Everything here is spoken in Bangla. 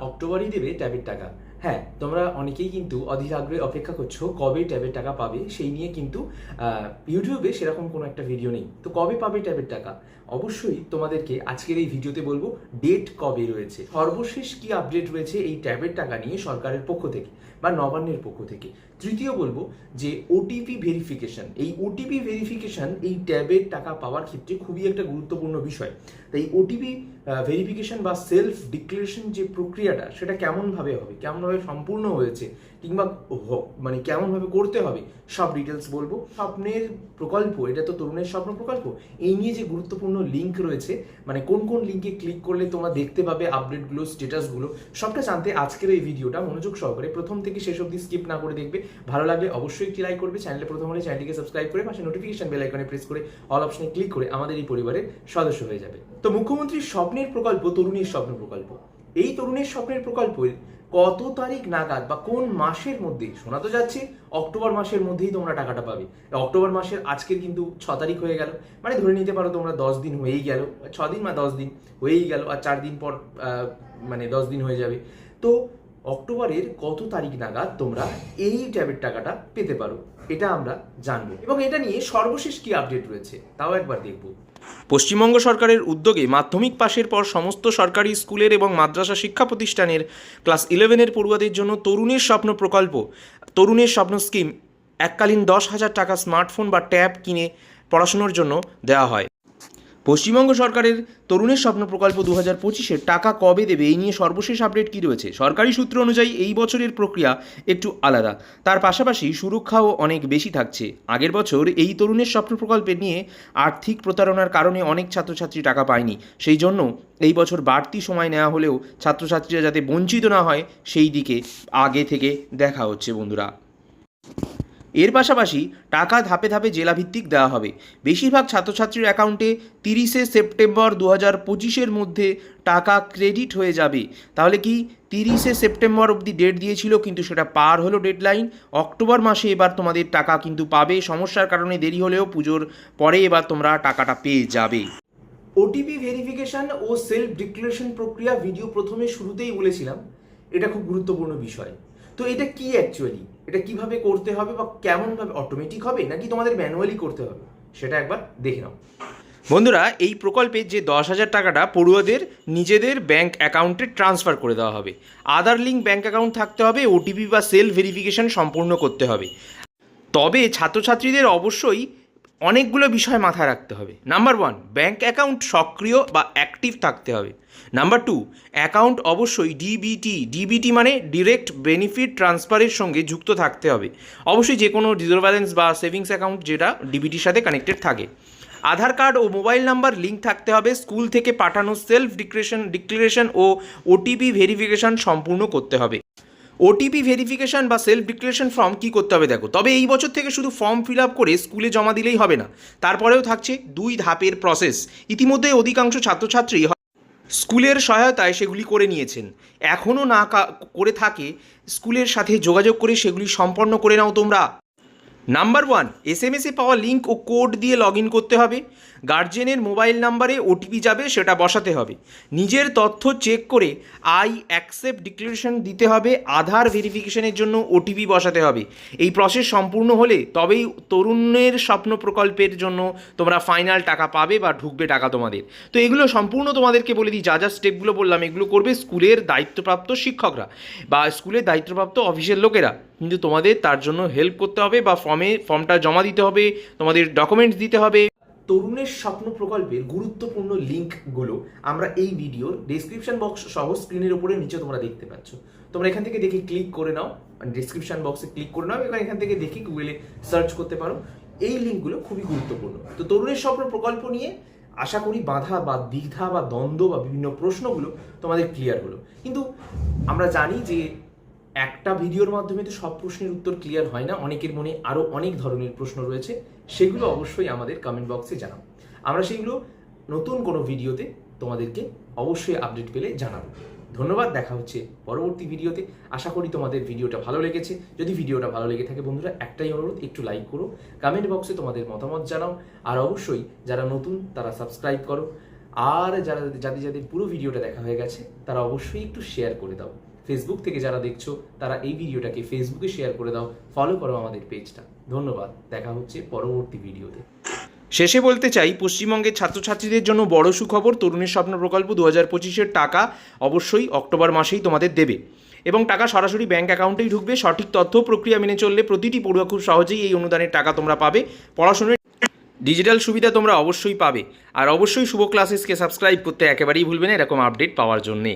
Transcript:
অক্টোবরই দেবে ট্যাবের টাকা। হ্যাঁ তোমরা অনেকেই কিন্তু অধীর আগ্রহে অপেক্ষা করছ কবে ট্যাবের টাকা পাবে, সেই নিয়ে কিন্তু ইউটিউবে সেরকম কোনো একটা ভিডিও নেই। তো কবে পাবে ট্যাবের টাকা? অবশ্যই তোমাদেরকে আজকের এই ভিডিওতে বলব ডেট কবে রয়েছে? সর্বশেষ কি আপডেট রয়েছে এই ট্যাবের টাকা নিয়ে সরকারের পক্ষ থেকে বা নবান্নের পক্ষ থেকে? তৃতীয় বলব যে ওটিপি ভেরিফিকেশন এই ওটিপি ভেরিফিকেশন এই ট্যাবের টাকা পাওয়ার ক্ষেত্রে খুবই একটা গুরুত্বপূর্ণ বিষয়। তাই ওটিপি ভেরিফিকেশন বা সেলফ ডিক্লারেশন যে প্রক্রিয়াটা, সেটা কেমনভাবে হবে? কেমনভাবে সম্পূর্ণ হয়েছে কিংবা মানে কেমনভাবে করতে হবে, সব ডিটেলস বলব। স্বপ্নের প্রকল্প, এটা তো তরুণের স্বপ্ন প্রকল্প, এই নিয়ে যে গুরুত্বপূর্ণ লিঙ্ক রয়েছে মানে কোন কোন লিঙ্কে ক্লিক করলে তোমরা দেখতে পাবে আপডেটগুলো স্ট্যাটাসগুলো সবটা জানতে আজকের এই ভিডিওটা মনোযোগ সহকারে প্রথম থেকে শেষ অবধি স্কিপ না করে দেখবে। ভালো লাগলে অবশ্যই একটি লাইক করবে চ্যানেলে প্রথম হলে চ্যানেলটিকে সাবস্ক্রাইব করে পাশে নোটিফিকেশন বেল আইকনে প্রেস করে অল অপশনে ক্লিক করে আমাদের এই পরিবারের সদস্য হয়ে যাবে। তো মুখ্যমন্ত্রীর স্বপ্নের প্রকল্প তরুণীর স্বপ্ন প্রকল্প। এই তরুণের স্বপ্নের প্রকল্পের কত তারিখ নাগাদ বা কোন মাসের মধ্যে, শোনা তো যাচ্ছে, অক্টোবর মাসের মধ্যেই তোমরা টাকাটা পাবে। অক্টোবর মাসের আজকের কিন্তু ছ তারিখ হয়ে গেল। মানে ধরে নিতে পারো তোমরা দশ দিন হয়েই গেল ছ দিন বা দশ দিন হয়েই গেল, আর চার দিন পর মানে দশ দিন হয়ে যাবে। তো অক্টোবরের কত তারিখ নাগাদ তোমরা এই ট্যাবের টাকাটা পেতে পারো? এটা আমরা জানব। এবং এটা নিয়ে সর্বশেষ কি আপডেট রয়েছে, তাও একবার দেখব। পশ্চিমবঙ্গ সরকারের উদ্যোগে মাধ্যমিক পাশের পর সমস্ত সরকারি স্কুলের এবং মাদ্রাসা শিক্ষা প্রতিষ্ঠানের ক্লাস ইলেভেনের পড়ুয়াদের জন্য তরুণের স্বপ্ন প্রকল্প, তরুণের স্বপ্ন স্কিম, এককালীন দশ হাজার টাকা স্মার্টফোন বা ট্যাব কিনে পড়াশুনোর জন্য দেওয়া হয়। পশ্চিমবঙ্গ সরকারের তরুণের স্বপ্ন প্রকল্প দু হাজার পঁচিশের টাকা কবে দেবে? এই নিয়ে সর্বশেষ আপডেট কী রয়েছে? সরকারি সূত্র অনুযায়ী এই বছরের প্রক্রিয়া একটু আলাদা। তার পাশাপাশি সুরক্ষাও অনেক বেশি থাকছে। আগের বছর এই তরুণের স্বপ্ন প্রকল্পে নিয়ে আর্থিক প্রতারণার কারণে অনেক ছাত্রছাত্রী টাকা পায়নি। সেই জন্য এই বছর বাড়তি সময় নেওয়া হলেও ছাত্রছাত্রীরা যাতে বঞ্চিত না হয়, সেই দিকে আগে থেকে দেখা হচ্ছে বন্ধুরা। এর পাশাপাশি টাকা ধাপে ধাপে জেলাভিত্তিক দেওয়া হবে। বেশিরভাগ ছাত্রছাত্রীর অ্যাকাউন্টে তিরিশে সেপ্টেম্বর দু হাজার পঁচিশের মধ্যে টাকা ক্রেডিট হয়ে যাবে। তাহলে কি তিরিশে সেপ্টেম্বর অবধি ডেট দিয়েছিল, কিন্তু সেটা পার হলো ডেডলাইন। অক্টোবর মাসে এবার তোমাদের টাকা কিন্তু পাবে। সমস্যার কারণে দেরি হলেও পুজোর পরে এবার তোমরা টাকাটা পেয়ে যাবে। ওটিপি ভেরিফিকেশন ও সেলফ ডিক্লারেশন প্রক্রিয়া ভিডিও প্রথমে শুরুতেই বলেছিলাম। এটা খুব গুরুত্বপূর্ণ বিষয়। তো এটা কি অ্যাকচুয়ালি এটা কীভাবে করতে হবে বা কেমনভাবে অটোমেটিক হবে নাকি তোমাদের ম্যানুয়ালি করতে হবে? সেটা একবার দেখে নাও। বন্ধুরা, এই প্রকল্পে যে দশ হাজার টাকাটা পড়ুয়াদের নিজেদের ব্যাংক অ্যাকাউন্টে ট্রান্সফার করে দেওয়া হবে। আধার লিঙ্ক ব্যাংক অ্যাকাউন্ট থাকতে হবে ওটিপি বা সেল ভেরিফিকেশন সম্পূর্ণ করতে হবে। তবে ছাত্রছাত্রীদের অবশ্যই অনেকগুলো বিষয় মাথায় রাখতে হবে। নাম্বার ওয়ান ব্যাঙ্ক অ্যাকাউন্ট সক্রিয় বা অ্যাক্টিভ থাকতে হবে। নাম্বার টু অ্যাকাউন্ট অবশ্যই ডিবিটি ডিবিটি মানে ডিরেক্ট বেনিফিট ট্রান্সফারের সঙ্গে যুক্ত থাকতে হবে। অবশ্যই যে কোনো রিজার্ভ ব্যালেন্স বা সেভিংস অ্যাকাউন্ট যেটা ডিবিটির সাথে কানেক্টেড থাকে। আধার কার্ড ও মোবাইল নাম্বার লিঙ্ক থাকতে হবে স্কুল থেকে পাঠানো সেলফ ডিক্লেরেশন ডিক্লারেশন ও ওটিপি ভেরিফিকেশন সম্পূর্ণ করতে হবে। ওটিপি ভেরিফিকেশান বা সেলফ ডিক্লারেশন ফর্ম কী করতে হবে দেখো। তবে এই বছর থেকে শুধু ফর্ম ফিল আপ করে স্কুলে জমা দিলেই হবে না। তারপরেও থাকছে দুই ধাপের প্রসেস ইতিমধ্যে অধিকাংশ ছাত্রছাত্রী স্কুলের সহায়তায় সেগুলি করে নিয়েছেন। এখনও না করে থাকে, স্কুলের সাথে যোগাযোগ করে সেগুলি সম্পন্ন করে নাও তোমরা। নাম্বার ওয়ান এস এম এসে পাওয়া লিঙ্ক ও কোড দিয়ে লগ ইন করতে হবে। গার্জেনের মোবাইল নাম্বারে ওটিপি যাবে, সেটা বসাতে হবে। নিজের তথ্য চেক করে আই অ্যাকসেপ্ট ডিক্লারেশন দিতে হবে, আধার ভেরিফিকেশনের জন্য ওটিপি বসাতে হবে। এই প্রসেস সম্পূর্ণ হলে তবেই তরুণের স্বপ্ন প্রকল্পের জন্য তোমরা ফাইনাল টাকা পাবে বা ঢুকবে টাকা তোমাদের। তো এগুলো সম্পূর্ণ তোমাদেরকে বলে দিই, যা যা স্টেপগুলো বললাম, এগুলো করবে স্কুলের দায়িত্বপ্রাপ্ত শিক্ষকরা বা স্কুলের দায়িত্বপ্রাপ্ত অফিসের লোকেরা। কিন্তু তোমাদের তার জন্য হেল্প করতে হবে বা ফর্মে ফর্মটা জমা দিতে হবে, তোমাদের ডকুমেন্টস দিতে হবে। তরুণের স্বপ্ন প্রকল্পের গুরুত্বপূর্ণ লিঙ্কগুলো আমরা এই ভিডিওর ডেসক্রিপশন বক্স সহ স্ক্রিনের উপরে নিচে তোমরা দেখতে পাচ্ছ। তোমরা এখান থেকে দেখে ক্লিক করে নাও ডিসক্রিপশন বক্সে ক্লিক করে নাও, এবং এখান থেকে দেখে গুগলে সার্চ করতে পারো। এই লিঙ্কগুলো খুবই গুরুত্বপূর্ণ। তো তরুণের স্বপ্ন প্রকল্প নিয়ে আশা করি বাধা বা দ্বিধা বা দ্বন্দ্ব বা বিভিন্ন প্রশ্নগুলো তোমাদের ক্লিয়ার হলো। কিন্তু আমরা জানি যে একটা ভিডিওর মাধ্যমে তো সব প্রশ্নের উত্তর ক্লিয়ার হয় না। অনেকের মনে আরও অনেক ধরনের প্রশ্ন রয়েছে। সেগুলো অবশ্যই আমাদের কমেন্ট বক্সে জানাও। আমরা সেগুলো নতুন কোনো ভিডিওতে তোমাদেরকে অবশ্যই আপডেট পেলে জানাব। ধন্যবাদ, দেখা হচ্ছে পরবর্তী ভিডিওতে। আশা করি তোমাদের ভিডিওটা ভালো লেগেছে। যদি ভিডিওটা ভালো লেগে থাকে বন্ধুরা, একটাই অনুরোধ, একটু লাইক করো। কমেন্ট বক্সে তোমাদের মতামত জানাও। আর অবশ্যই যারা নতুন, তারা সাবস্ক্রাইব করো। আর যারা যাদের যাদের পুরো ভিডিওটা দেখা হয়ে গেছে, তারা অবশ্যই একটু শেয়ার করে দাও। ফেসবুক থেকে যারা দেখছ, তারা এই ভিডিওটাকে ফেসবুকে শেয়ার করে দাও ফলো করো আমাদের পেজটা ধন্যবাদ, দেখা হচ্ছে পরবর্তী ভিডিওতে। শেষে বলতে চাই, পশ্চিমবঙ্গের ছাত্রছাত্রীদের জন্য বড় সুখবর, তরুণের স্বপ্ন প্রকল্প দু হাজার পঁচিশের টাকা অবশ্যই অক্টোবর মাসেই তোমাদের দেবে। এবং টাকা সরাসরি ব্যাঙ্ক অ্যাকাউন্টেই ঢুকবে, সঠিক তথ্য প্রক্রিয়া মেনে চললে প্রতিটি পড়ুয়া খুব সহজেই এই অনুদানের টাকা তোমরা পাবে। পড়াশোনার ডিজিটাল সুবিধা তোমরা অবশ্যই পাবে। আর অবশ্যই শুভ ক্লাসেসকে সাবস্ক্রাইব করতে একেবারেই ভুলবে না, এরকম আপডেট পাওয়ার জন্যে।